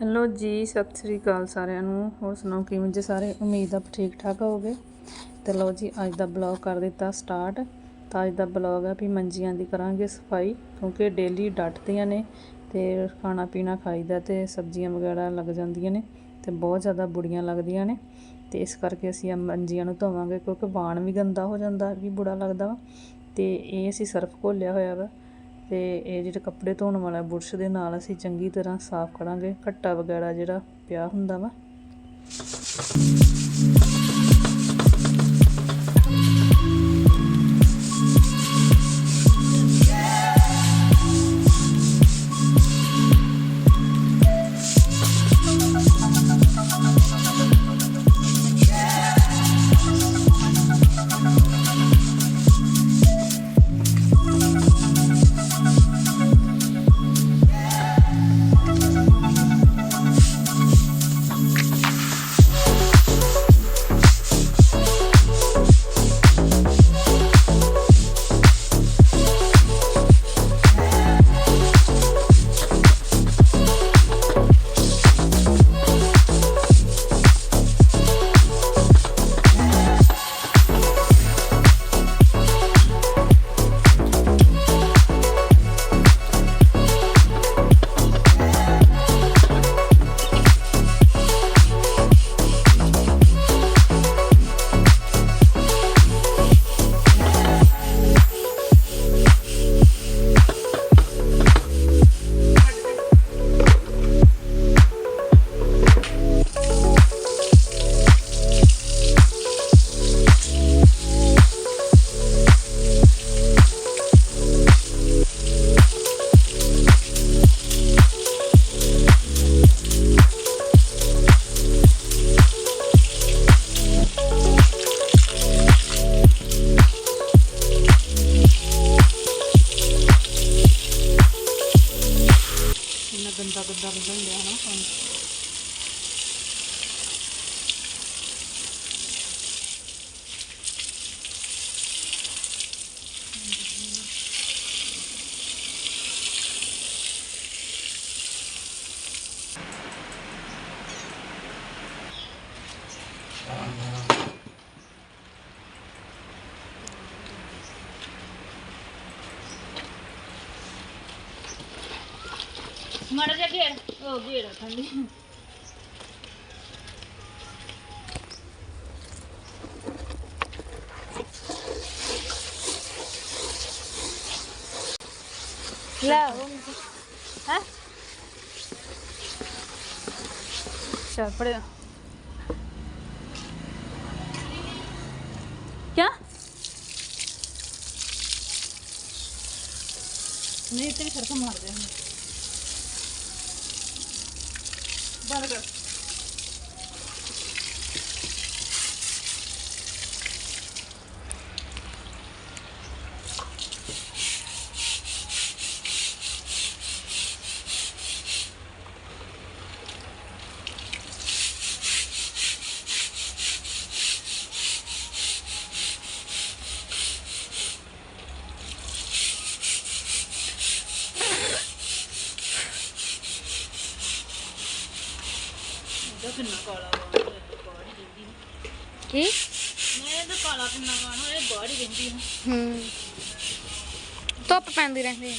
Hello ਜੀ, ਸਤਿ ਸ੍ਰੀ ਅਕਾਲ ਸਾਰਿਆਂ ਨੂੰ। ਹੋਰ ਸੁਣਾਓ, ਕਿਵੇਂ ਜੇ ਸਾਰੇ? ਉਮੀਦ ਆ ਠੀਕ ਠਾਕ ਹੋਗੇ ਤੇ ਲਓ ਜੀ, ਅੱਜ ਦਾ ਬਲੌਗ ਕਰ ਦਿੱਤਾ ਸਟਾਰਟ ਤਾਂ ਅੱਜ ਦਾ ਬਲੌਗ ਆ ਵੀ ਮੰਜੀਆਂ ਦੀ ਕਰਾਂਗੇ ਸਫ਼ਾਈ, ਕਿਉਂਕਿ ਡੇਲੀ ਡੱਟਦੀਆਂ ਨੇ ਤੇ ਖਾਣਾ ਪੀਣਾ ਖਾਈਦਾ ਤੇ ਸਬਜ਼ੀਆਂ ਵਗੈਰਾ ਲੱਗ ਜਾਂਦੀਆਂ ਨੇ ਤੇ ਬਹੁਤ ਜ਼ਿਆਦਾ ਬੁੜੀਆਂ ਲੱਗਦੀਆਂ ਨੇ। ਤੇ ਇਸ ਕਰਕੇ ਅਸੀਂ ਇਹ ਮੰਜੀਆਂ ਨੂੰ ਧੋਵਾਂਗੇ, ਕਿਉਂਕਿ ਵਾਣ ਵੀ ਗੰਦਾ ਹੋ ਜਾਂਦਾ, ਵੀ ਬੁਰਾ ਲੱਗਦਾ ਵਾ। ਤੇ ਇਹ ਅਸੀਂ ਸਰਫ ਘੋਲਿਆ ਹੋਇਆ ਵਾ। ਤੇ ਇਹ ਜਿਹੜੇ ਕੱਪੜੇ ਧੋਣ ਵਾਲਾ ਬੁਰਸ਼ ਦੇ ਨਾਲ ਅਸੀਂ ਚੰਗੀ ਤਰ੍ਹਾਂ ਸਾਫ਼ ਕਰਾਂਗੇ। ਘੱਟਾ ਵਗੈਰਾ ਜਿਹੜਾ ਪਿਆ ਹੁੰਦਾ ਵਾ। Jogos da Luz Underna, não. मर जा गेड़ ओ गेड़ ठंडी। हाँ? चल अच्छा, पड़े। क्या? नहीं इतने खर्चा मार दे। വറുക്കണം ਧੁੱਪ ਰਹਿੰਦੀ ਹੈ।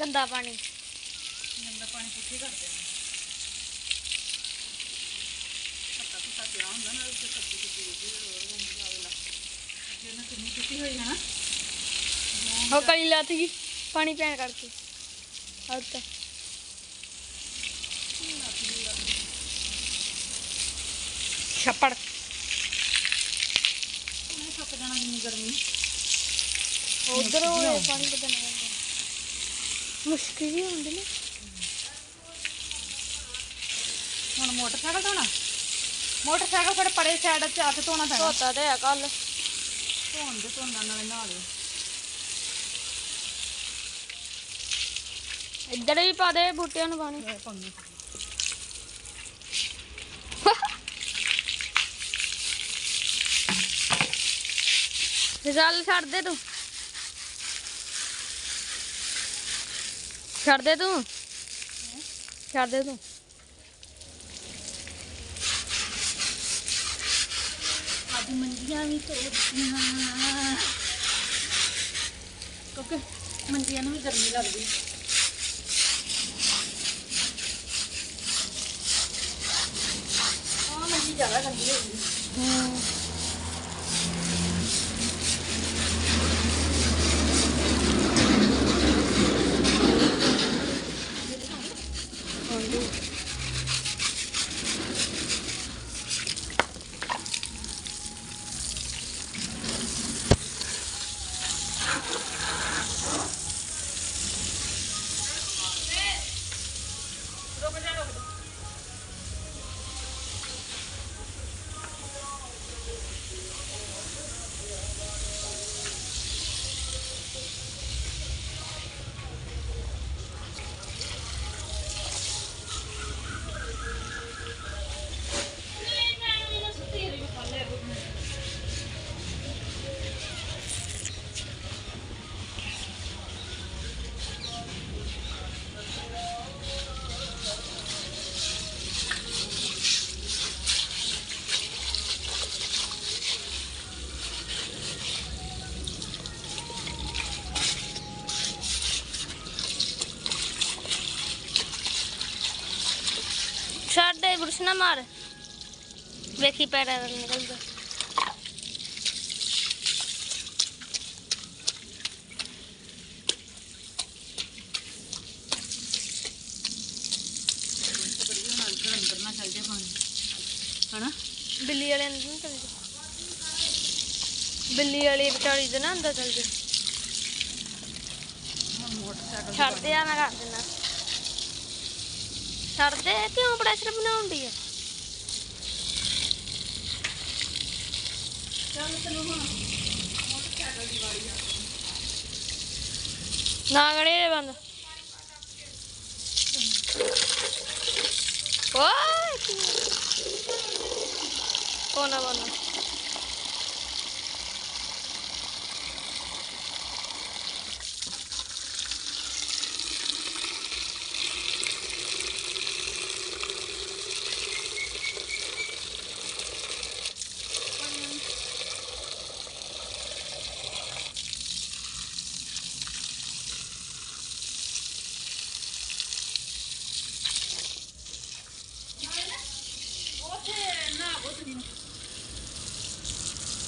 गंदा पानी। गंदा पानी कर ना सब्ज़ी ना हुई है ना और कली लाती की पानी पैन करके। और तो। छप्पड़। छप्पड़ गर्मी। उधर पानी तो बचाना ਮੁਸ਼ਕਿਲ ਹੀ ਹੁੰਦੀ ਨਾ। ਹੁਣ ਮੋਟਰਸਾਈਕਲ ਧੋਣਾ? ਮੋਟਰਸਾਈਕਲ ਫਿਰ ਪਰੇ ਸਾਈਡ ਤੇ ਆ ਕੇ ਧੋਣਾ ਪੈਣਾ। ਧੋਤਾ ਤੇ ਹੈ ਕੱਲ ਧੋਣ ਦੇ ਧੋਣ ਨਾਲ ਨਹਾ ਲਿਓ ਇੱਧਰ ਵੀ ਪਾ ਦੇ ਬੂਟਿਆਂ ਨੂੰ ਪਾਣੀ। ਪੰਗੀ ਛੱਡ ਦੇ ਤੂੰ। छड़ दे तू छड़ दे तू आधी भी तोड़ क्योंकि मंडियाँ भी गर्मी लगती। हाँ मंडी ज़्यादा गर्मी होगी। हम्म। ਹੋ ਗਈ ਛੱਡ ਦੇ ਬੁਰਸ਼ ਨਾ ਮਾਰ ਵੇਖੀ ਪੈਰਾਂ ਨਾਲ ਨਿਕਲਦਾ ਅੰਦਰ ਨਾ ਚੱਲ ਜੇ ਪਾਣੀ ਹਨਾ ਬਿੱਲੀ ਵਾਲੇ ਅੰਦਰ ਨਹੀਂ ਚੱਲ ਜਾ ਬਿੱਲੀ ਵਾਲੀ ਵਿਚਾਰੀ ਦੇ ਨਾ ਅੰਦਰ ਚੱਲ ਜਾ ਹੁਣ ਮੋਟਰਸਾਈਕਲ ਛੱਡ ਦੇ ਆ ਮੈਂ ਕਰ ਦਿੰਦਾ ਛੱਡ ਦੇ ਕਿਉਂ ਪ੍ਰੈਸ਼ਰ ਬਣਾਉਂਦੀ ਆ? ਨਾ ਗੜੇ ਬੰਦ। ਓਏ ਕੋਨਾ ਬੰਦ।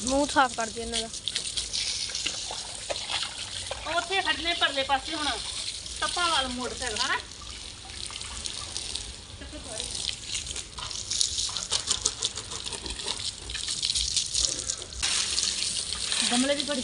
ਮੂੰਹ ਸਾਫ਼ ਕਰ ਦੇ ਇਹਨਾਂ ਦਾ ਉੱਥੇ ਖੜਨੇ ਪਰਲੇ ਪਾਸੇ ਹੁਣ ਟੱਪਾ ਵਾਲ ਮੋਟਰਸਾਈਕਲ ਹਨਾ ਗਮਲੇ ਵੀ ਬੜੀ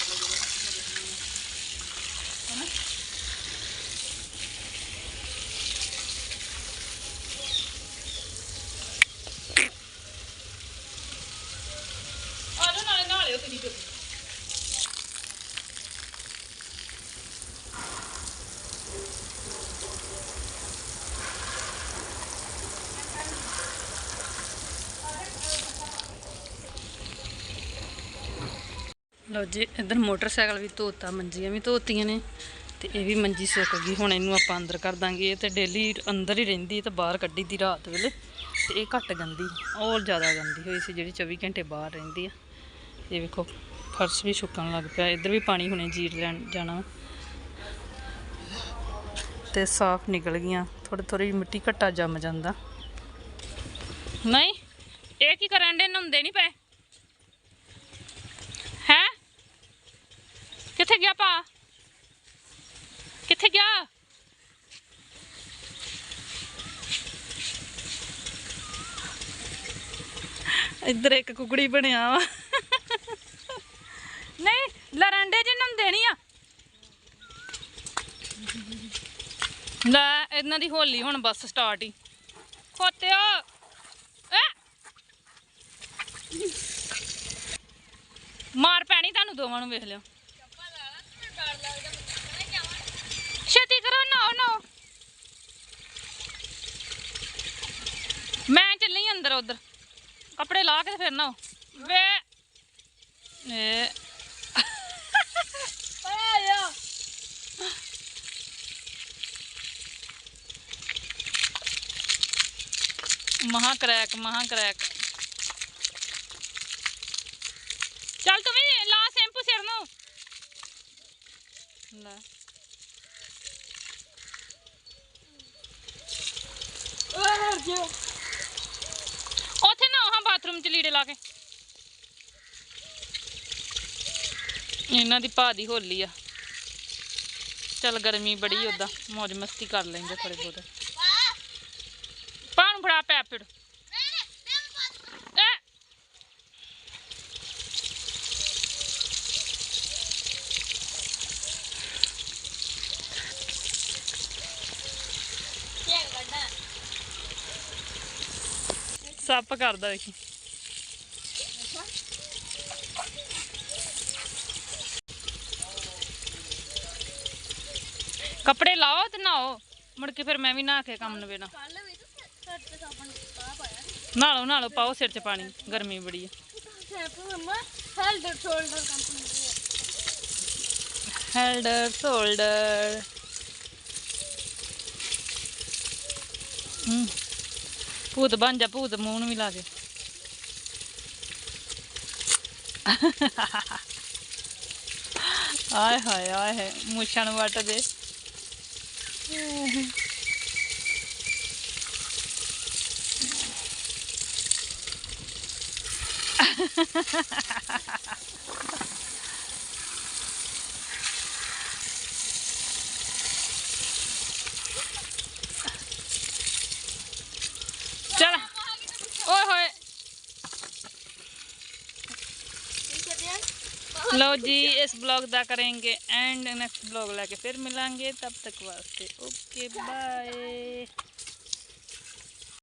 ਲਓ ਜੀ, ਇੱਧਰ ਮੋਟਰਸਾਈਕਲ ਵੀ ਧੋਤਾ, ਮੰਜੀਆਂ ਵੀ ਧੋਤੀਆਂ ਨੇ ਤੇ ਇਹ ਵੀ ਮੰਜੀ ਸੁੱਕ ਗਈ। ਹੁਣ ਇਹਨੂੰ ਆਪਾਂ ਅੰਦਰ ਕਰ ਦਾਂਗੇ। ਇਹ ਤੇ ਡੇਲੀ ਅੰਦਰ ਹੀ ਰਹਿੰਦੀ ਤੇ ਬਾਹਰ ਕੱਢੀ ਦੀ ਰਾਤ ਵੇਲੇ। ਤੇ ਇਹ ਘੱਟ ਗੰਦੀ ਔਰ ਜ਼ਿਆਦਾ ਗੰਦੀ ਹੋਈ ਸੀ ਜਿਹੜੀ 24 ਘੰਟੇ ਬਾਹਰ ਰਹਿੰਦੀ ਆ। ਇਹ ਵੇਖੋ, ਫਰਸ਼ ਵੀ ਸੁੱਕਣ ਲੱਗ ਪਿਆ। ਇੱਧਰ ਵੀ ਪਾਣੀ ਹੁਣੇ ਜੀਰ ਲੈਣ ਜਾਣਾ। ਤੇ ਸਾਫ਼ ਨਿਕਲ ਗਈਆਂ। ਥੋੜੀ ਥੋੜੀ ਮਿੱਟੀ ਘੱਟਾ ਜੰਮ ਜਾਂਦਾ। ਨਹੀਂ, ਇਹ ਕੀ ਕਰਨ ਦੇ ਨਹਾਉਂਦੇ ਨਹੀਂ ਪਏ ਹੈ ਕਿੱਥੇ ਗਿਆ ਪਾ ਕਿੱਥੇ ਗਿਆ? ਇੱਧਰ ਇੱਕ ਕੁਕੜੀ ਬਣਿਆ ਵਾ। ਨਹੀਂ, ਲਰੰਡੇ ਚ ਨਹਾਉਂਦੇ ਨਹੀਂ ਆ। ਲੈ, ਇਹਨਾਂ ਦੀ ਹੋਲੀ ਹੁਣ ਬਸ ਸਟਾਰਟ ਹੀ। ਖੋਤਿਓ। ਮਾਰ ਪੈਣੀ ਤੁਹਾਨੂੰ ਦੋਵਾਂ ਨੂੰ ਵੇਖ ਲਿਓ। oh no मैं चली अंदर, उधर। कपड़े ला के फिर ना वे। महा क्रैक महा क्रैक ਉੱਥੇ ਨਾ ਹਾਂ ਬਾਥਰੂਮ ਚ ਲੀੜੇ ਲਾ ਕੇ। ਇਹਨਾਂ ਦੀ ਭਾ ਦੀ ਹੋਲੀ ਆ। ਚੱਲ ਗਰਮੀ ਬੜੀ ਓਦਾਂ ਮौज ਮਸਤੀ ਕਰ ਲੈਂਦੇ ਥੋੜੇ ਬਹੁਤ। ਨੂੰ ਫੜਾ ਪੈਪ ਸੱਪ ਕਰਦਾ ਵੇਖੀ। ਕੱਪੜੇ ਲਾਓ ਤੇ ਨਹਾਓ। ਮੁੜ ਕੇ ਫਿਰ ਮੈਂ ਵੀ ਨਹਾ ਕੇ ਕੰਮ ਨਵੇਣਾ ਕੱਲ ਵੀ ਤਾਂ ਪਾਓ ਸਿਰ 'ਚ ਪਾਣੀ। ਗਰਮੀ ਬੜੀ ਹੈ ਹੈਲਡਰ ਸ਼ੋਲਡਰ ਹੂੰ। ਭੂਤ ਬਣ ਜਾ ਭੂਤ ਮੂੰਹ ਨੂੰ ਵੀ ਲਾ ਕੇ ਆਏ ਹਾਏ ਆਏ ਹਾਏ ਮੁੱਛਾਂ ਨੂੰ ਵੱਟ ਦੇ ਚਲ लो जी, इस ब्लॉग का करेंगे एंड नेक्स्ट ब्लॉग लाके फिर मिलेंगे, तब तक वास्ते, ओके बाय